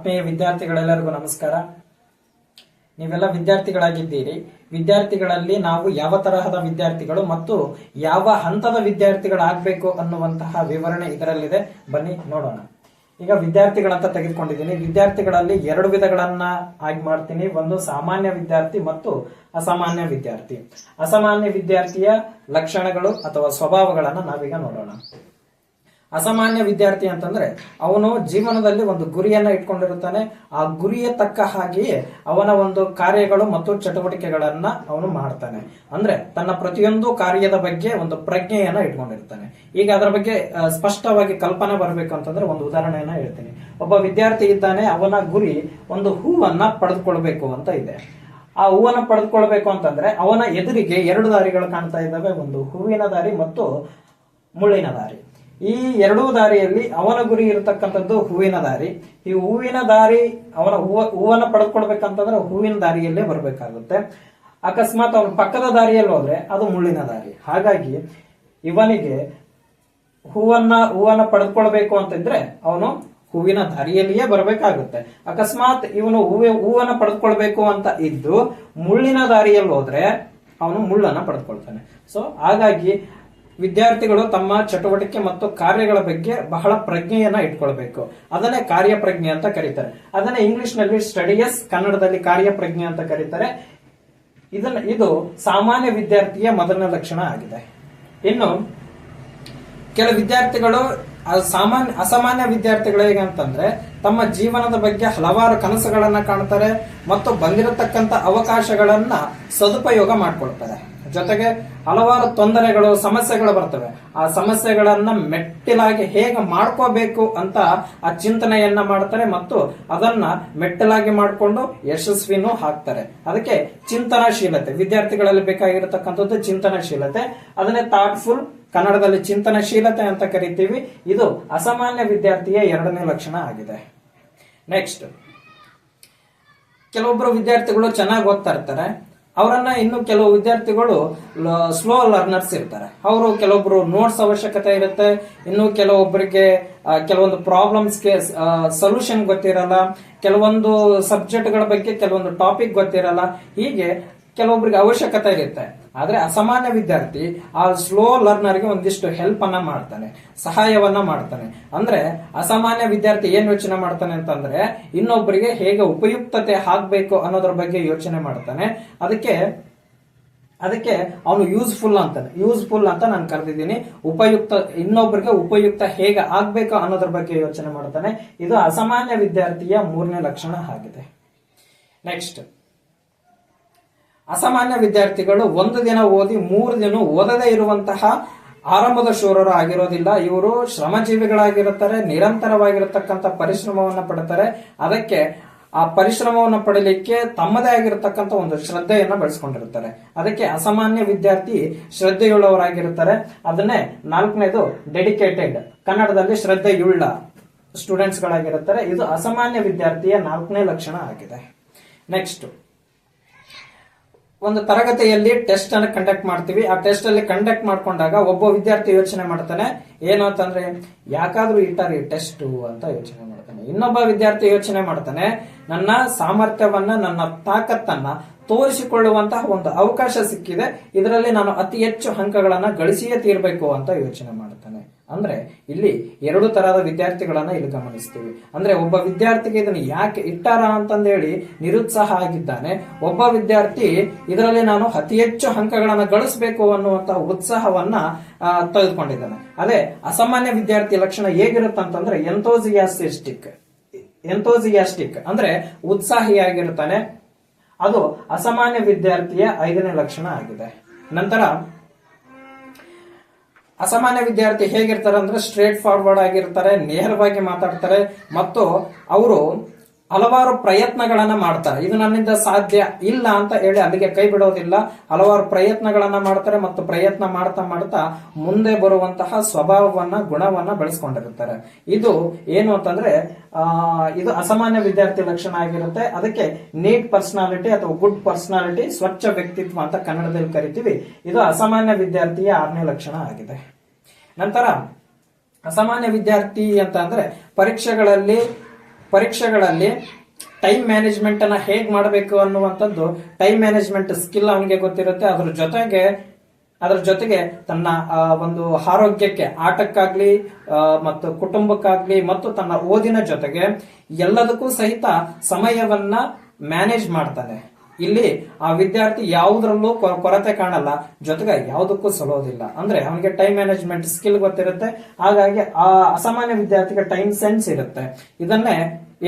ಆತ್ಮೀಯ ವಿದ್ಯಾರ್ಥಿಗಳೆಲ್ಲರಿಗೂ ನಮಸ್ಕಾರ. ನೀವೆಲ್ಲ ವಿದ್ಯಾರ್ಥಿಗಳಾಗಿದ್ದೀರಿ. ವಿದ್ಯಾರ್ಥಿಗಳಲ್ಲಿ ನಾವು ಯಾವ ತರಹದ ವಿದ್ಯಾರ್ಥಿಗಳು ಮತ್ತು ಯಾವ ಹಂತದ ವಿದ್ಯಾರ್ಥಿಗಳಾಗಬೇಕು ಅನ್ನುವಂತಹ ವಿವರಣೆ ಇದರಲ್ಲಿದೆ. ಬನ್ನಿ, ನೋಡೋಣ. ಈಗ ವಿದ್ಯಾರ್ಥಿಗಳಂತ ತೆಗೆದುಕೊಂಡಿದ್ದೀನಿ. ವಿದ್ಯಾರ್ಥಿಗಳಲ್ಲಿ ಎರಡು ವಿಧಗಳನ್ನ ಆಗಿ ಮಾಡ್ತೀನಿ. ಒಂದು ಸಾಮಾನ್ಯ ವಿದ್ಯಾರ್ಥಿ ಮತ್ತು ಅಸಾಮಾನ್ಯ ವಿದ್ಯಾರ್ಥಿ. ಅಸಾಮಾನ್ಯ ವಿದ್ಯಾರ್ಥಿಯ ಲಕ್ಷಣಗಳು ಅಥವಾ ಸ್ವಭಾವಗಳನ್ನ ನಾವೀಗ ನೋಡೋಣ. ಅಸಾಮಾನ್ಯ ವಿದ್ಯಾರ್ಥಿ ಅಂತಂದ್ರೆ ಅವನು ಜೀವನದಲ್ಲಿ ಒಂದು ಗುರಿಯನ್ನ ಇಟ್ಕೊಂಡಿರುತ್ತಾನೆ. ಆ ಗುರಿಯ ತಕ್ಕ ಹಾಗೆಯೇ ಅವನ ಒಂದು ಕಾರ್ಯಗಳು ಮತ್ತು ಚಟುವಟಿಕೆಗಳನ್ನ ಅವನು ಮಾಡ್ತಾನೆ. ಅಂದ್ರೆ ತನ್ನ ಪ್ರತಿಯೊಂದು ಕಾರ್ಯದ ಬಗ್ಗೆ ಒಂದು ಪ್ರಜ್ಞೆಯನ್ನ ಇಟ್ಕೊಂಡಿರ್ತಾನೆ. ಈಗ ಅದರ ಬಗ್ಗೆ ಸ್ಪಷ್ಟವಾಗಿ ಕಲ್ಪನೆ ಬರಬೇಕು ಅಂತಂದ್ರೆ ಒಂದು ಉದಾಹರಣೆಯನ್ನ ಹೇಳ್ತೀನಿ. ಒಬ್ಬ ವಿದ್ಯಾರ್ಥಿ ಇದ್ದಾನೆ, ಅವನ ಗುರಿ ಒಂದು ಹೂವನ್ನ ಪಡೆದುಕೊಳ್ಬೇಕು ಅಂತ ಇದೆ. ಆ ಹೂವನ್ನ ಪಡೆದುಕೊಳ್ಬೇಕು ಅಂತಂದ್ರೆ ಅವನ ಎದುರಿಗೆ ಎರಡು ದಾರಿಗಳು ಕಾಣ್ತಾ ಇದ್ದಾವೆ. ಒಂದು ಹೂವಿನ ದಾರಿ ಮತ್ತು ಮುಳ್ಳಿನ ದಾರಿ. ಈ ಎರಡೂ ದಾರಿಯಲ್ಲಿ ಅವನ ಗುರಿ ಇರತಕ್ಕಂಥದ್ದು ಹೂವಿನ ದಾರಿ. ಈ ಹೂವಿನ ದಾರಿ ಅವನ ಹೂವ, ಹೂವನ್ನು ಪಡೆದುಕೊಳ್ಬೇಕಂತಂದ್ರೆ ಹೂವಿನ ದಾರಿಯಲ್ಲೇ ಬರಬೇಕಾಗುತ್ತೆ. ಅಕಸ್ಮಾತ್ ಅವನ ಪಕ್ಕದ ದಾರಿಯಲ್ಲಿ ಹೋದ್ರೆ ಅದು ಮುಳ್ಳಿನ ದಾರಿ. ಹಾಗಾಗಿ ಇವನಿಗೆ ಹೂವನ್ನ ಹೂವನ್ನ ಪಡೆದುಕೊಳ್ಬೇಕು ಅಂತಂದ್ರೆ ಅವನು ಹೂವಿನ ದಾರಿಯಲ್ಲಿಯೇ ಬರಬೇಕಾಗುತ್ತೆ. ಅಕಸ್ಮಾತ್ ಇವನು ಹೂವ, ಹೂವನ್ನ ಪಡೆದುಕೊಳ್ಬೇಕು ಅಂತ ಇದ್ದು ಮುಳ್ಳಿನ ದಾರಿಯಲ್ಲಿ ಹೋದ್ರೆ ಅವನು ಮುಳ್ಳನ್ನ ಪಡೆದುಕೊಳ್ತಾನೆ ಸೊ ಹಾಗಾಗಿ ವಿದ್ಯಾರ್ಥಿಗಳು ತಮ್ಮ ಚಟುವಟಿಕೆ ಮತ್ತು ಕಾರ್ಯಗಳ ಬಗ್ಗೆ ಬಹಳ ಪ್ರಜ್ಞೆಯನ್ನ ಇಟ್ಕೊಳ್ಬೇಕು. ಅದನ್ನೇ ಕಾರ್ಯಪ್ರಜ್ಞೆ ಅಂತ ಕರೀತಾರೆ. ಅದನ್ನೇ ಇಂಗ್ಲಿಷ್ನಲ್ಲಿ ಸ್ಟಡಿಯಸ್, ಕನ್ನಡದಲ್ಲಿ ಕಾರ್ಯಪ್ರಜ್ಞೆ ಅಂತ ಕರೀತಾರೆ. ಇದನ್ನ, ಇದು ಸಾಮಾನ್ಯ ವಿದ್ಯಾರ್ಥಿಯ ಮೊದಲನೇ ಲಕ್ಷಣ ಆಗಿದೆ. ಇನ್ನು, ಕೆಲ ವಿದ್ಯಾರ್ಥಿಗಳು ಸಾಮಾನ್ಯ, ಅಸಾಮಾನ್ಯ ವಿದ್ಯಾರ್ಥಿಗಳು ಹೇಗಂತಂದ್ರೆ ತಮ್ಮ ಜೀವನದ ಬಗ್ಗೆ ಹಲವಾರು ಕನಸುಗಳನ್ನ ಕಾಣ್ತಾರೆ ಮತ್ತು ಬಂದಿರತಕ್ಕಂತ ಅವಕಾಶಗಳನ್ನ ಸದುಪಯೋಗ ಮಾಡ್ಕೊಳ್ತಾರೆ. ಜೊತೆಗೆ ಹಲವಾರು ತೊಂದರೆಗಳು, ಸಮಸ್ಯೆಗಳು ಬರ್ತವೆ. ಆ ಸಮಸ್ಯೆಗಳನ್ನ ಮೆಟ್ಟಿಲಾಗಿ ಹೇಗೆ ಮಾಡ್ಕೋಬೇಕು ಅಂತ ಆ ಚಿಂತನೆಯನ್ನ ಮಾಡ್ತಾರೆ ಮತ್ತು ಅದನ್ನ ಮೆಟ್ಟಲಾಗಿ ಮಾಡಿಕೊಂಡು ಯಶಸ್ವಿನೂ ಹಾಕ್ತಾರೆ ಅದಕ್ಕೆ ಚಿಂತನಾಶೀಲತೆ. ವಿದ್ಯಾರ್ಥಿಗಳಲ್ಲಿ ಬೇಕಾಗಿರತಕ್ಕಂಥದ್ದು ಚಿಂತನಶೀಲತೆ. ಅದನ್ನೇ ಥಾಟ್ಫುಲ್ ಕನ್ನಡದಲ್ಲಿ ಚಿಂತನಶೀಲತೆ ಅಂತ ಕರಿತೀವಿ. ಇದು ಅಸಾಮಾನ್ಯ ವಿದ್ಯಾರ್ಥಿಯ ಎರಡನೇ ಲಕ್ಷಣ ಆಗಿದೆ. ನೆಕ್ಸ್ಟ್ ಕೆಲವೊಬ್ಬರು ವಿದ್ಯಾರ್ಥಿಗಳು ಚೆನ್ನಾಗಿ ಓದ್ತಾ ಇರ್ತಾರೆ. ಅವರನ್ನ ಇನ್ನು ಕೆಲವು ವಿದ್ಯಾರ್ಥಿಗಳು ಸ್ಲೋ ಲರ್ನರ್ಸ್ ಇರ್ತಾರೆ. ಅವರು ಕೆಲವೊಬ್ರು ನೋಟ್ಸ್ ಅವಶ್ಯಕತೆ ಇರುತ್ತೆ. ಇನ್ನು ಕೆಲವೊಬ್ಬರಿಗೆ ಕೆಲವೊಂದು ಪ್ರಾಬ್ಲಮ್ಸ್ಗೆ ಸೊಲ್ಯೂಷನ್ ಗೊತ್ತಿರಲ್ಲ. ಕೆಲವೊಂದು ಸಬ್ಜೆಕ್ಟ್ಗಳ ಬಗ್ಗೆ ಕೆಲವೊಂದು ಟಾಪಿಕ್ ಗೊತ್ತಿರಲ್ಲ. ಹೀಗೆ ಕೆಲವೊಬ್ಬರಿಗೆ ಅವಶ್ಯಕತೆ ಇರುತ್ತೆ. ಆದ್ರೆ ಅಸಾಮಾನ್ಯ ವಿದ್ಯಾರ್ಥಿ ಆ ಸ್ಲೋ ಲರ್ನರ್ಗೆ ಒಂದಿಷ್ಟು ಹೆಲ್ಪ್ ಅನ್ನ ಮಾಡ್ತಾನೆ, ಸಹಾಯವನ್ನ ಮಾಡ್ತಾನೆ. ಅಂದ್ರೆ ಅಸಾಮಾನ್ಯ ವಿದ್ಯಾರ್ಥಿ ಏನ್ ಯೋಚನೆ ಮಾಡ್ತಾನೆ ಅಂತಂದ್ರೆ ಇನ್ನೊಬ್ಬರಿಗೆ ಹೇಗೆ ಉಪಯುಕ್ತತೆ ಹಾಕ್ಬೇಕು ಅನ್ನೋದ್ರ ಬಗ್ಗೆ ಯೋಚನೆ ಮಾಡ್ತಾನೆ. ಅದಕ್ಕೆ ಅದಕ್ಕೆ ಅವನು ಯೂಸ್ಫುಲ್ ಅಂತಾನೆ. ಯೂಸ್ಫುಲ್ ಅಂತ ನಾನು ಕರೆದಿದ್ದೀನಿ. ಉಪಯುಕ್ತ ಇನ್ನೊಬ್ಬರಿಗೆ ಉಪಯುಕ್ತ ಹೇಗೆ ಆಗ್ಬೇಕು ಅನ್ನೋದ್ರ ಬಗ್ಗೆ ಯೋಚನೆ ಮಾಡ್ತಾನೆ. ಇದು ಅಸಾಮಾನ್ಯ ವಿದ್ಯಾರ್ಥಿಯ ಮೂರನೇ ಲಕ್ಷಣ ಆಗಿದೆ. ನೆಕ್ಸ್ಟ್ ಅಸಾಮಾನ್ಯ ವಿದ್ಯಾರ್ಥಿಗಳು ಒಂದು ದಿನ ಓದಿ ಮೂರು ದಿನ ಓದದೇ ಇರುವಂತಹ ಆರಂಭದ ಶೂರರು ಆಗಿರೋದಿಲ್ಲ. ಇವರು ಶ್ರಮಜೀವಿಗಳಾಗಿರುತ್ತಾರೆ, ನಿರಂತರವಾಗಿರತಕ್ಕಂಥ ಪರಿಶ್ರಮವನ್ನು ಪಡ್ತಾರೆ. ಅದಕ್ಕೆ ಆ ಪರಿಶ್ರಮವನ್ನು ಪಡೀಲಿಕ್ಕೆ ತಮ್ಮದೇ ಆಗಿರತಕ್ಕಂಥ ಒಂದು ಶ್ರದ್ಧೆಯನ್ನು ಬೆಳೆಸ್ಕೊಂಡಿರ್ತಾರೆ. ಅದಕ್ಕೆ ಅಸಾಮಾನ್ಯ ವಿದ್ಯಾರ್ಥಿ ಶ್ರದ್ಧೆಯುಳ್ಳವರಾಗಿರುತ್ತಾರೆ. ಅದನ್ನೇ ನಾಲ್ಕನೇದು ಡೆಡಿಕೇಟೆಡ್ ಕನ್ನಡದಲ್ಲಿ ಶ್ರದ್ಧೆಯುಳ್ಳ ಸ್ಟೂಡೆಂಟ್ಸ್ ಗಳಾಗಿರುತ್ತಾರೆ. ಇದು ಅಸಾಮಾನ್ಯ ವಿದ್ಯಾರ್ಥಿಯ ನಾಲ್ಕನೇ ಲಕ್ಷಣ ಆಗಿದೆ. ನೆಕ್ಸ್ಟ್ ಒಂದು ತರಗತಿಯಲ್ಲಿ ಟೆಸ್ಟ್ ಅನ್ನು ಕಂಡಕ್ಟ್ ಮಾಡ್ತೀವಿ. ಆ ಟೆಸ್ಟ್ ಅಲ್ಲಿ ಕಂಡಕ್ಟ್ ಮಾಡ್ಕೊಂಡಾಗ ಒಬ್ಬ ವಿದ್ಯಾರ್ಥಿ ಯೋಚನೆ ಮಾಡ್ತಾನೆ, ಏನು ಅಂತಂದ್ರೆ, ಯಾಕಾದ್ರೂ ಇಟ್ಟಾರಿ ಟೆಸ್ಟ್ ಅಂತ ಯೋಚನೆ ಮಾಡ್ತಾನೆ. ಇನ್ನೊಬ್ಬ ವಿದ್ಯಾರ್ಥಿ ಯೋಚನೆ ಮಾಡ್ತಾನೆ, ನನ್ನ ಸಾಮರ್ಥ್ಯವನ್ನ, ನನ್ನ ತಾಕತ್ತನ್ನ ತೋರಿಸಿಕೊಳ್ಳುವಂತಹ ಒಂದು ಅವಕಾಶ ಸಿಕ್ಕಿದೆ. ಇದರಲ್ಲಿ ನಾನು ಅತಿ ಹೆಚ್ಚು ಅಂಕಗಳನ್ನ ಗಳಿಸಿಯೇ ತೀರ್ಬೇಕು ಅಂತ ಯೋಚನೆ ಮಾಡ್ತಾನೆ ಅಂದ್ರೆ ಇಲ್ಲಿ ಎರಡು ತರಹದ ವಿದ್ಯಾರ್ಥಿಗಳನ್ನ ಇಲ್ಲಿ ಗಮನಿಸ್ತೀವಿ. ಅಂದ್ರೆ ಒಬ್ಬ ವಿದ್ಯಾರ್ಥಿಗೆ ಇದನ್ನ ಯಾಕೆ ಇಟ್ಟಾರ ಅಂತಂದೇಳಿ ನಿರುತ್ಸಾಹ ಆಗಿದ್ದಾನೆ. ಒಬ್ಬ ವಿದ್ಯಾರ್ಥಿ ಇದರಲ್ಲಿ ನಾನು ಅತಿ ಹೆಚ್ಚು ಅಂಕಗಳನ್ನ ಗಳಿಸಬೇಕು ಅನ್ನುವಂತಹ ಉತ್ಸಾಹವನ್ನ ತೆಗೆದುಕೊಂಡಿದ್ದಾನೆ. ಅದೇ ಅಸಾಮಾನ್ಯ ವಿದ್ಯಾರ್ಥಿ ಲಕ್ಷಣ ಹೇಗಿರುತ್ತಂತಂದ್ರೆ ಎಂತೋಸಿಯಾಸ್ಟಿಕ್ ಎಂಥೋಸಿಯಾಸ್ಟಿಕ್. ಅಂದ್ರೆ ಉತ್ಸಾಹಿಯಾಗಿರ್ತಾನೆ. ಅದು ಅಸಾಮಾನ್ಯ ವಿದ್ಯಾರ್ಥಿಯ ಐದನೇ ಲಕ್ಷಣ ಆಗಿದೆ. ನಂತರ, ಅಸಾಮಾನ್ಯ ವಿದ್ಯಾರ್ಥಿ ಹೇಗಿರ್ತಾರೆ ಅಂದ್ರೆ ಸ್ಟ್ರೇಟ್ ಫಾರ್ವರ್ಡ್ ಆಗಿರ್ತಾರೆ, ನೇರವಾಗಿ ಮಾತಾಡ್ತಾರೆ, ಮತ್ತು ಅವರು ಹಲವಾರು ಪ್ರಯತ್ನಗಳನ್ನ ಮಾಡ್ತಾರೆ. ಇದು ನನ್ನಿಂದ ಸಾಧ್ಯ ಇಲ್ಲ ಅಂತ ಹೇಳಿ ಅಲ್ಲಿಗೆ ಕೈ ಬಿಡೋದಿಲ್ಲ. ಹಲವಾರು ಪ್ರಯತ್ನಗಳನ್ನ ಮಾಡ್ತಾರೆ ಮತ್ತು ಪ್ರಯತ್ನ ಮಾಡ್ತಾ ಮಾಡ್ತಾ ಮುಂದೆ ಬರುವಂತಹ ಸ್ವಭಾವವನ್ನ, ಗುಣವನ್ನ ಬೆಳೆಸ್ಕೊಂಡಿರ್ತಾರೆ. ಇದು ಏನು ಅಂತಂದ್ರೆ ಇದು ಅಸಾಮಾನ್ಯ ವಿದ್ಯಾರ್ಥಿ ಲಕ್ಷಣ ಆಗಿರುತ್ತೆ. ಅದಕ್ಕೆ ನೀಟ್ ಪರ್ಸನಾಲಿಟಿ ಅಥವಾ ಗುಡ್ ಪರ್ಸನಾಲಿಟಿ, ಸ್ವಚ್ಛ ವ್ಯಕ್ತಿತ್ವ ಅಂತ ಕನ್ನಡದಲ್ಲಿ ಕರಿತೀವಿ. ಇದು ಅಸಾಮಾನ್ಯ ವಿದ್ಯಾರ್ಥಿಯ ಆರನೇ ಲಕ್ಷಣ ಆಗಿದೆ. ನಂತರ, ಅಸಾಮಾನ್ಯ ವಿದ್ಯಾರ್ಥಿ ಅಂತ ಅಂದ್ರೆ ಪರೀಕ್ಷೆಗಳಲ್ಲಿ ಪರೀಕ್ಷೆಗಳಲ್ಲಿ ಟೈಮ್ ಮ್ಯಾನೇಜ್ಮೆಂಟ್ ಹೇಗೆ ಮಾಡಬೇಕು ಅನ್ನುವಂಥದ್ದು ಟೈಮ್ ಮ್ಯಾನೇಜ್ಮೆಂಟ್ ಸ್ಕಿಲ್ ಅವನಿಗೆ ಗೊತ್ತಿರುತ್ತೆ. ಅದ್ರ ಜೊತೆಗೆ, ಅದರ ಜೊತೆಗೆ ತನ್ನ ಒಂದು ಆರೋಗ್ಯಕ್ಕೆ ಆಟಕ್ಕಾಗ್ಲಿ ಮತ್ತು ಕುಟುಂಬಕ್ಕಾಗ್ಲಿ ಮತ್ತು ತನ್ನ ಓದಿನ ಜೊತೆಗೆ ಎಲ್ಲದಕ್ಕೂ ಸಹಿತ ಸಮಯವನ್ನ ಮ್ಯಾನೇಜ್ ಮಾಡ್ತಾನೆ. ಇಲ್ಲಿ ಆ ವಿದ್ಯಾರ್ಥಿ ಯಾವುದರಲ್ಲೂ ಕೊರತೆ ಕಾಣಲ್ಲ. ಜೊತೆಗೆ ಯಾವುದಕ್ಕೂ ಸಲೋದಿಲ್ಲ ಅಂದ್ರೆ ಅವನಿಗೆ ಟೈಮ್ ಮ್ಯಾನೇಜ್ಮೆಂಟ್ ಸ್ಕಿಲ್ ಗೊತ್ತಿರುತ್ತೆ. ಹಾಗಾಗಿ ಆ ಅಸಾಮಾನ್ಯ ವಿದ್ಯಾರ್ಥಿಗೆ ಟೈಮ್ ಸೆನ್ಸ್ ಇರುತ್ತೆ. ಇದನ್ನೇ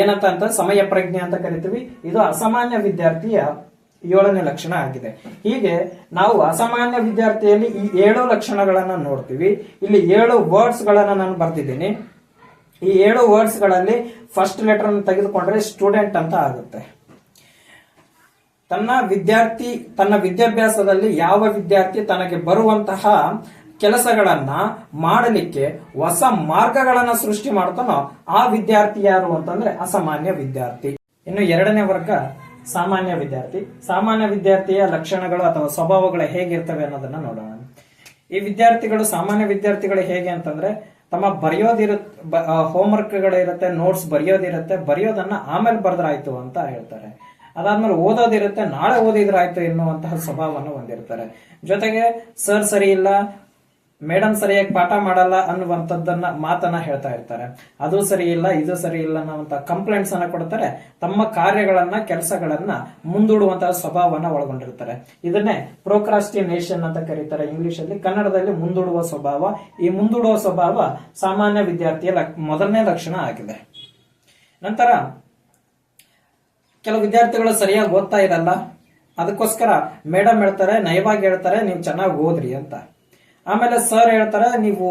ಏನಂತ ಅಂತ ಸಮಯ ಪ್ರಜ್ಞೆ ಅಂತ ಕರಿತೀವಿ. ಇದು ಅಸಾಮಾನ್ಯ ವಿದ್ಯಾರ್ಥಿಯ ಏಳನೇ ಲಕ್ಷಣ ಆಗಿದೆ. ಹೀಗೆ ನಾವು ಅಸಾಮಾನ್ಯ ವಿದ್ಯಾರ್ಥಿಯಲ್ಲಿ ಈ ಏಳು ಲಕ್ಷಣಗಳನ್ನ ನೋಡ್ತೀವಿ. ಇಲ್ಲಿ ಏಳು ವರ್ಡ್ಸ್ ಗಳನ್ನ ನಾನು ಬರ್ತಿದ್ದೀನಿ ಈ ಏಳು ವರ್ಡ್ಸ್ಗಳಲ್ಲಿ ಫಸ್ಟ್ ಲೆಟರ್ ತೆಗೆದುಕೊಂಡ್ರೆ ಸ್ಟೂಡೆಂಟ್ ಅಂತ ಆಗುತ್ತೆ. ತನ್ನ ವಿದ್ಯಾರ್ಥಿ, ತನ್ನ ವಿದ್ಯಾಭ್ಯಾಸದಲ್ಲಿ ಯಾವ ವಿದ್ಯಾರ್ಥಿ ತನಗೆ ಬರುವಂತಹ ಕೆಲಸಗಳನ್ನ ಮಾಡಲಿಕ್ಕೆ ಹೊಸ ಮಾರ್ಗಗಳನ್ನ ಸೃಷ್ಟಿ ಮಾಡ್ತಾನೋ ಆ ವಿದ್ಯಾರ್ಥಿ ಯಾರು ಅಂತಂದ್ರೆ ಅಸಾಮಾನ್ಯ ವಿದ್ಯಾರ್ಥಿ. ಇನ್ನು ಎರಡನೇ ವರ್ಗ, ಸಾಮಾನ್ಯ ವಿದ್ಯಾರ್ಥಿ. ಸಾಮಾನ್ಯ ವಿದ್ಯಾರ್ಥಿಯ ಲಕ್ಷಣಗಳು ಅಥವಾ ಸ್ವಭಾವಗಳು ಹೇಗಿರ್ತವೆ ಅನ್ನೋದನ್ನ ನೋಡೋಣ. ಈ ವಿದ್ಯಾರ್ಥಿಗಳು, ಸಾಮಾನ್ಯ ವಿದ್ಯಾರ್ಥಿಗಳು ಹೇಗೆ ಅಂತಂದ್ರೆ ತಮ್ಮ ಬರೆಯೋದಿರುತ್ತೆ ಹೋಮ್ವರ್ಕ್ಗಳಿರುತ್ತೆ ನೋಟ್ಸ್ ಬರೆಯೋದಿರುತ್ತೆ, ಬರೆಯೋದನ್ನ ಆಮೇಲೆ ಬರೆದ್ರಾಯ್ತು ಅಂತ ಹೇಳ್ತಾರೆ. ಅದಾದ್ಮೇಲೆ ಓದೋದಿರುತ್ತೆ ನಾಳೆ ಓದಿದ್ರಾಯ್ತು ಎನ್ನುವಂತಹ ಸ್ವಭಾವವನ್ನು ಹೊಂದಿರ್ತಾರೆ. ಜೊತೆಗೆ, ಸರ್ ಸರಿ ಇಲ್ಲ ಮೇಡಮ್ ಸರಿಯಾಗಿ ಪಾಠ ಮಾಡಲ್ಲ ಅನ್ನುವಂಥದ್ದನ್ನ ಮಾತನ್ನ ಹೇಳ್ತಾ ಇರ್ತಾರೆ. ಅದು ಸರಿ ಇಲ್ಲ, ಇದು ಸರಿ ಇಲ್ಲ ಅನ್ನುವಂತ ಕಂಪ್ಲೇಂಟ್ಸ್ ಅನ್ನ ಕೊಡ್ತಾರೆ. ತಮ್ಮ ಕಾರ್ಯಗಳನ್ನ, ಕೆಲಸಗಳನ್ನ ಮುಂದೂಡುವಂತಹ ಸ್ವಭಾವವನ್ನ ಒಳಗೊಂಡಿರ್ತಾರೆ. ಇದನ್ನೇ ಪ್ರೋಕ್ರಾಸ್ಟಿನೇಷನ್ ಅಂತ ಕರೀತಾರೆ. ಇಂಗ್ಲಿಷ್ ಅಲ್ಲಿ ಕನ್ನಡದಲ್ಲಿ ಮುಂದೂಡುವ ಸ್ವಭಾವ. ಈ ಮುಂದೂಡುವ ಸ್ವಭಾವ ಸಾಮಾನ್ಯ ವಿದ್ಯಾರ್ಥಿಯ ಮೊದಲನೇ ಲಕ್ಷಣ ಆಗಿದೆ. ನಂತರ ಕೆಲವು ವಿದ್ಯಾರ್ಥಿಗಳು ಸರಿಯಾಗಿ ಓದ್ತಾ ಇರಲ್ಲ. ಅದಕ್ಕೋಸ್ಕರ ಮೇಡಮ್ ಹೇಳ್ತಾರೆ, ನಯವಾಗಿ ಹೇಳ್ತಾರೆ, ನೀವು ಚೆನ್ನಾಗಿ ಓದ್ರಿ ಅಂತ. ಆಮೇಲೆ ಸರ್ ಹೇಳ್ತಾರೆ, ನೀವು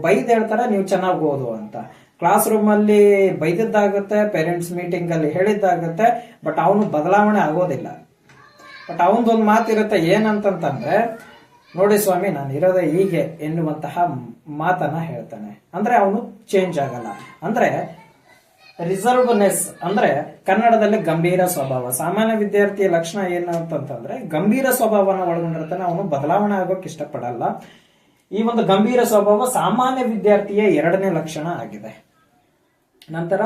ಬೈದ್ ಹೇಳ್ತಾರೆ, ನೀವು ಚೆನ್ನಾಗಿ ಓದು ಅಂತ. ಕ್ಲಾಸ್ ರೂಮ್ ಅಲ್ಲಿ ಬೈದಿದ್ದಾಗುತ್ತೆ ಪೇರೆಂಟ್ಸ್ ಮೀಟಿಂಗ್ ಅಲ್ಲಿ ಹೇಳಿದ್ದಾಗುತ್ತೆ ಬಟ್ ಅವನು ಬದಲಾವಣೆ ಆಗೋದಿಲ್ಲ. ಬಟ್ ಅವನದೊಂದು ಮಾತಿರುತ್ತೆ ಏನಂತಂತಂದ್ರೆ, ನೋಡಿ ಸ್ವಾಮಿ, ನಾನು ಇರೋದೇ ಹೀಗೆ ಎನ್ನುವಂತಹ ಮಾತನ್ನ ಹೇಳ್ತಾನೆ. ಅಂದ್ರೆ ಅವನು ಚೇಂಜ್ ಆಗಲ್ಲ. ಅಂದ್ರೆ ರಿಸರ್ವ್ನೆಸ್ ಅಂದ್ರೆ ಕನ್ನಡದಲ್ಲಿ ಗಂಭೀರ ಸ್ವಭಾವ. ಸಾಮಾನ್ಯ ವಿದ್ಯಾರ್ಥಿಯ ಲಕ್ಷಣ ಏನು ಅಂತಂದ್ರೆ ಗಂಭೀರ ಸ್ವಭಾವನ ಒಳಗೊಂಡಿರ್ತಾನೆ, ಅವನು ಬದಲಾವಣೆ ಆಗೋಕೆ ಇಷ್ಟಪಡಲ್ಲ. ಈ ಒಂದು ಗಂಭೀರ ಸ್ವಭಾವ ಸಾಮಾನ್ಯ ವಿದ್ಯಾರ್ಥಿಯ ಎರಡನೇ ಲಕ್ಷಣ ಆಗಿದೆ. ನಂತರ,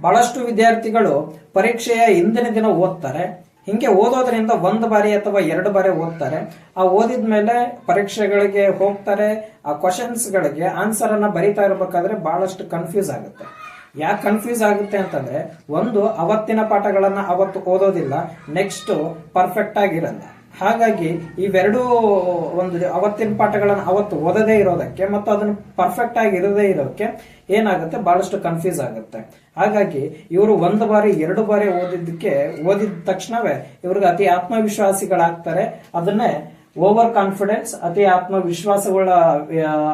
ಬಹಳಷ್ಟು ವಿದ್ಯಾರ್ಥಿಗಳು ಪರೀಕ್ಷೆಯ ಹಿಂದಿನ ದಿನ ಓದ್ತಾರೆ. ಹಿಂಗೆ ಓದೋದ್ರಿಂದ ಒಂದು ಬಾರಿ ಅಥವಾ ಎರಡು ಬಾರಿ ಓದ್ತಾರೆ. ಆ ಓದಿದ ಮೇಲೆ ಪರೀಕ್ಷೆಗಳಿಗೆ ಹೋಗ್ತಾರೆ. ಆ ಕ್ವಶನ್ಸ್ ಗಳಿಗೆ ಆನ್ಸರ್ ಅನ್ನ ಬರಿತಾ ಇರಬೇಕಾದ್ರೆ ಬಹಳಷ್ಟು ಕನ್ಫ್ಯೂಸ್ ಆಗುತ್ತೆ. ಯಾಕೆ ಕನ್ಫ್ಯೂಸ್ ಆಗುತ್ತೆ ಅಂತಂದ್ರೆ, ಒಂದು, ಅವತ್ತಿನ ಪಾಠಗಳನ್ನ ಅವತ್ತು ಓದೋದಿಲ್ಲ ನೆಕ್ಸ್ಟ್ ಪರ್ಫೆಕ್ಟ್ ಆಗಿರಲ್ಲ. ಹಾಗಾಗಿ ಇವೆರಡೂ ಒಂದು ಅವತ್ತಿನ ಪಾಠಗಳನ್ನ ಅವತ್ತು ಓದದೇ ಇರೋದಕ್ಕೆ ಮತ್ತು ಅದನ್ನು ಪರ್ಫೆಕ್ಟ್ ಆಗಿ ಇರದೇ ಏನಾಗುತ್ತೆ? ಬಹಳಷ್ಟು ಕನ್ಫ್ಯೂಸ್ ಆಗುತ್ತೆ. ಹಾಗಾಗಿ ಇವರು ಒಂದು ಬಾರಿ, ಎರಡು ಬಾರಿ ಓದಿದ್ದಕ್ಕೆ, ಓದಿದ ತಕ್ಷಣವೇ ಇವ್ರಿಗೆ ಅತಿ ಆತ್ಮವಿಶ್ವಾಸಿಗಳಾಗ್ತಾರೆ. ಅದನ್ನೇ ಓವರ್ ಕಾನ್ಫಿಡೆನ್ಸ್ ಅತಿ ಆತ್ಮವಿಶ್ವಾಸಗಳ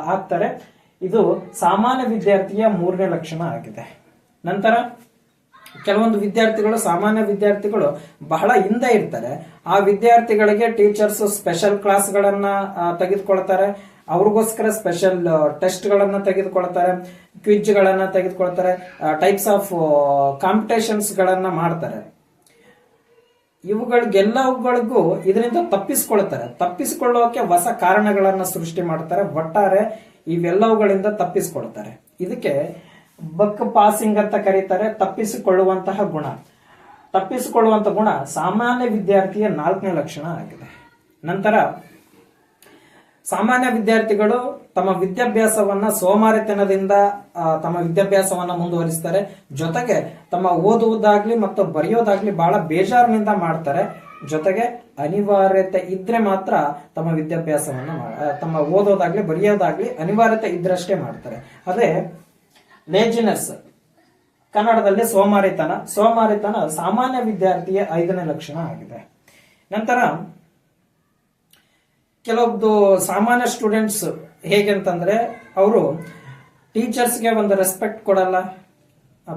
ಆಗ್ತಾರೆ. ಇದು ಸಾಮಾನ್ಯ ವಿದ್ಯಾರ್ಥಿಯ ಮೂರನೇ ಲಕ್ಷಣ ಆಗಿದೆ. ನಂತರ ಕೆಲವೊಂದು ವಿದ್ಯಾರ್ಥಿಗಳು, ಸಾಮಾನ್ಯ ವಿದ್ಯಾರ್ಥಿಗಳು ಬಹಳ ಹಿಂದೆ ಇರ್ತಾರೆ. ಆ ವಿದ್ಯಾರ್ಥಿಗಳಿಗೆ ಟೀಚರ್ಸ್ ಸ್ಪೆಷಲ್ ಕ್ಲಾಸ್ಗಳನ್ನ ತೆಗೆದುಕೊಳ್ತಾರೆ. ಅವ್ರಿಗೋಸ್ಕರ ಸ್ಪೆಷಲ್ ಟೆಸ್ಟ್ ಗಳನ್ನ ತೆಗೆದುಕೊಳ್ತಾರೆ ಕ್ವಿಜ್ ಗಳನ್ನ ತೆಗೆದುಕೊಳ್ತಾರೆ ಟೈಪ್ಸ್ ಆಫ್ ಕಾಂಪಿಟೇಷನ್ಸ್ ಗಳನ್ನ ಮಾಡ್ತಾರೆ. ಇವುಗಳಿಗೆಲ್ಲವುಗಳಿಗೂ ಇದರಿಂದ ತಪ್ಪಿಸ್ಕೊಳ್ತಾರೆ. ತಪ್ಪಿಸಿಕೊಳ್ಳೋಕೆ ಹೊಸ ಕಾರಣಗಳನ್ನ ಸೃಷ್ಟಿ ಮಾಡ್ತಾರೆ. ಒಟ್ಟಾರೆ ಇವೆಲ್ಲವುಗಳಿಂದ ತಪ್ಪಿಸಿಕೊಡ್ತಾರೆ. ಇದಕ್ಕೆ ಬಕ್ ಪಾಸಿಂಗ್ ಅಂತ ಕರೀತಾರೆ, ತಪ್ಪಿಸಿಕೊಳ್ಳುವಂತಹ ಗುಣ. ತಪ್ಪಿಸಿಕೊಳ್ಳುವಂತ ಗುಣ ಸಾಮಾನ್ಯ ವಿದ್ಯಾರ್ಥಿಯ ನಾಲ್ಕನೇ ಲಕ್ಷಣ ಆಗಿದೆ. ನಂತರ, ಸಾಮಾನ್ಯ ವಿದ್ಯಾರ್ಥಿಗಳು ತಮ್ಮ ವಿದ್ಯಾಭ್ಯಾಸವನ್ನ ಸೋಮಾರಿತನದಿಂದ ತಮ್ಮ ವಿದ್ಯಾಭ್ಯಾಸವನ್ನ ಮುಂದುವರಿಸ್ತಾರೆ. ಜೊತೆಗೆ ತಮ್ಮ ಓದುವುದಾಗ್ಲಿ ಮತ್ತು ಬರೆಯೋದಾಗ್ಲಿ ಬಹಳ ಬೇಜಾರಿನಿಂದ ಮಾಡ್ತಾರೆ. ಜೊತೆಗೆ ಅನಿವಾರ್ಯತೆ ಇದ್ರೆ ಮಾತ್ರ ತಮ್ಮ ವಿದ್ಯಾಭ್ಯಾಸವನ್ನು ತಮ್ಮ ಓದೋದಾಗ್ಲಿ, ಬರೆಯೋದಾಗ್ಲಿ ಅನಿವಾರ್ಯತೆ ಇದ್ರಷ್ಟೇ ಮಾಡ್ತಾರೆ. ಅದೇ ಲೇಜಿನೆಸ್ ಕನ್ನಡದಲ್ಲಿ ಸೋಮಾರಿತನ. ಸೋಮಾರಿತನ ಸಾಮಾನ್ಯ ವಿದ್ಯಾರ್ಥಿಯ ಐದನೇ ಲಕ್ಷಣ ಆಗಿದೆ. ನಂತರ ಕೆಲವೊಂದು ಸಾಮಾನ್ಯ ಸ್ಟೂಡೆಂಟ್ಸ್ ಹೇಗೆ ಅಂತಂದ್ರೆ ಅವರು ಟೀಚರ್ಸ್ಗೆ ಒಂದು ರೆಸ್ಪೆಕ್ಟ್ ಕೊಡಲ್ಲ.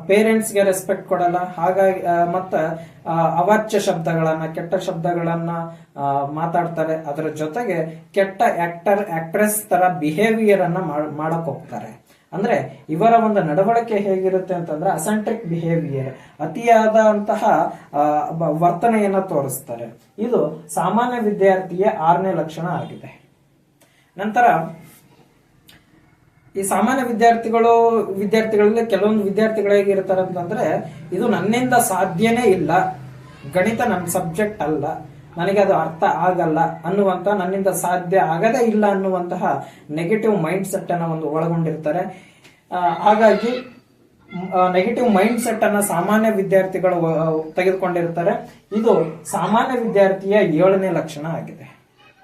ಪೇರೆಂಟ್ಸ್ಗೆ ರೆಸ್ಪೆಕ್ಟ್ ಕೊಡಲ್ಲ. ಹಾಗಾಗಿ ಮತ್ತ ಅವಾಚ್ಯ ಶಬ್ದಗಳನ್ನ, ಕೆಟ್ಟ ಶಬ್ದಗಳನ್ನ ಮಾತಾಡ್ತಾರೆ. ಅದರ ಜೊತೆಗೆ ಕೆಟ್ಟ ಆಕ್ಟರ್ ಆಕ್ಟ್ರೆಸ್ ತರ ಬಿಹೇವಿಯರ್ ಅನ್ನ ಮಾಡ್- ಮಾಡಕ್ ಹೋಗ್ತಾರೆ. ಅಂದ್ರೆ, ಇವರ ಒಂದು ನಡವಳಿಕೆ ಹೇಗಿರುತ್ತೆ ಅಂತಂದ್ರೆ ಅಸೆಂಟ್ರಿಕ್ ಬಿಹೇವಿಯರ್ ಅತಿಯಾದಂತಹ ವರ್ತನೆಯನ್ನ ತೋರಿಸ್ತಾರೆ. ಇದು ಸಾಮಾನ್ಯ ವಿದ್ಯಾರ್ಥಿಯ ಆರನೇ ಲಕ್ಷಣ ಆಗಿದೆ. ನಂತರ ಈ ಸಾಮಾನ್ಯ ವಿದ್ಯಾರ್ಥಿಗಳು, ವಿದ್ಯಾರ್ಥಿಗಳಲ್ಲಿ ಕೆಲವೊಂದು ವಿದ್ಯಾರ್ಥಿಗಳು ಹೇಗಿರ್ತಾರೆ ಅಂತಂದ್ರೆ, ಇದು ನನ್ನಿಂದ ಸಾಧ್ಯನೇ ಇಲ್ಲ. ಗಣಿತ ನನ್ನ ಸಬ್ಜೆಕ್ಟ್ ಅಲ್ಲ. ನನಗೆ ಅದು ಅರ್ಥ ಆಗಲ್ಲ ಅನ್ನುವಂತ, ನನ್ನಿಂದ ಸಾಧ್ಯ ಆಗದೇ ಇಲ್ಲ ಅನ್ನುವಂತಹ ನೆಗೆಟಿವ್ ಮೈಂಡ್ ಸೆಟ್ ಅನ್ನ ಒಂದು ಒಳಗೊಂಡಿರ್ತಾರೆ. ಹಾಗಾಗಿ ನೆಗೆಟಿವ್ ಮೈಂಡ್ ಸೆಟ್ ಅನ್ನ ಸಾಮಾನ್ಯ ವಿದ್ಯಾರ್ಥಿಗಳು ತೆಗೆದುಕೊಂಡಿರ್ತಾರೆ. ಇದು ಸಾಮಾನ್ಯ ವಿದ್ಯಾರ್ಥಿಯ ಏಳನೇ ಲಕ್ಷಣ ಆಗಿದೆ.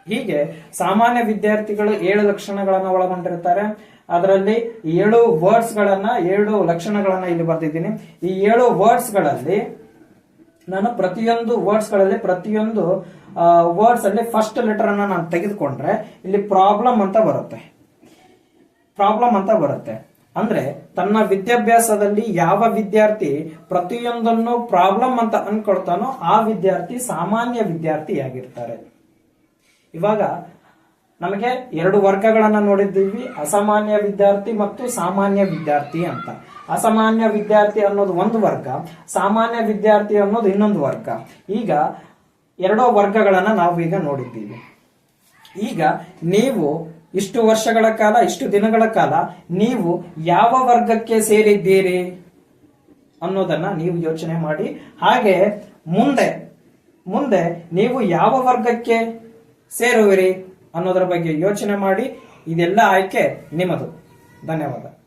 ಹೀಗೆ ಸಾಮಾನ್ಯ ವಿದ್ಯಾರ್ಥಿಗಳು ಏಳು ಲಕ್ಷಣಗಳನ್ನು ಒಳಗೊಂಡಿರ್ತಾರೆ. ಅದರಲ್ಲಿ ಏಳು ವರ್ಡ್ಸ್ ಗಳನ್ನ, ಏಳು ಲಕ್ಷಣಗಳನ್ನ ಇಲ್ಲಿ ಬರ್ತಿದ್ದೀನಿ ಈ ಏಳು ವರ್ಡ್ಸ್ಗಳಲ್ಲಿ ನಾನು ಪ್ರತಿಯೊಂದು ವರ್ಡ್ಸ್ಗಳಲ್ಲಿ ಪ್ರತಿಯೊಂದು ವರ್ಡ್ಸ್ ಅಲ್ಲಿ ಫಸ್ಟ್ ಲೆಟರ್ ಅನ್ನ ನಾನು ತೆಗೆದುಕೊಂಡ್ರೆ ಇಲ್ಲಿ ಪ್ರಾಬ್ಲಮ್ ಅಂತ ಬರುತ್ತೆ. ಪ್ರಾಬ್ಲಮ್ ಅಂತ ಬರುತ್ತೆ. ಅಂದ್ರೆ ತನ್ನ ವಿದ್ಯಾಭ್ಯಾಸದಲ್ಲಿ ಯಾವ ವಿದ್ಯಾರ್ಥಿ ಪ್ರತಿಯೊಂದನ್ನು ಪ್ರಾಬ್ಲಮ್ ಅಂತ ಅನ್ಕೊಳ್ತಾನೋ ಆ ವಿದ್ಯಾರ್ಥಿ ಸಾಮಾನ್ಯ ವಿದ್ಯಾರ್ಥಿಯಾಗಿರ್ತಾರೆ. ಇವಾಗ ನಮಗೆ ಎರಡು ವರ್ಗಗಳನ್ನ ನೋಡಿದ್ದೀವಿ, ಅಸಾಮಾನ್ಯ ವಿದ್ಯಾರ್ಥಿ ಮತ್ತು ಸಾಮಾನ್ಯ ವಿದ್ಯಾರ್ಥಿ ಅಂತ. ಅಸಾಮಾನ್ಯ ವಿದ್ಯಾರ್ಥಿ ಅನ್ನೋದು ಒಂದು ವರ್ಗ, ಸಾಮಾನ್ಯ ವಿದ್ಯಾರ್ಥಿ ಅನ್ನೋದು ಇನ್ನೊಂದು ವರ್ಗ. ಈಗ ಎರಡೋ ವರ್ಗಗಳನ್ನು ನಾವು ಈಗ ನೋಡಿದ್ದೀವಿ. ಈಗ ನೀವು ಇಷ್ಟು ವರ್ಷಗಳ ಕಾಲ, ಇಷ್ಟು ದಿನಗಳ ಕಾಲ ನೀವು ಯಾವ ವರ್ಗಕ್ಕೆ ಸೇರಿದ್ದೀರಿ ಅನ್ನೋದನ್ನ ನೀವು ಯೋಚನೆ ಮಾಡಿ. ಹಾಗೆ ಮುಂದೆ ಮುಂದೆ ನೀವು ಯಾವ ವರ್ಗಕ್ಕೆ ಸೇರುವಿರಿ? ಅನ್ನೋದರ ಬಗ್ಗೆ ಯೋಚನೆ ಮಾಡಿ ಇದೆಲ್ಲ ಆಯ್ಕೆ ನಿಮ್ಮದು. ಧನ್ಯವಾದ.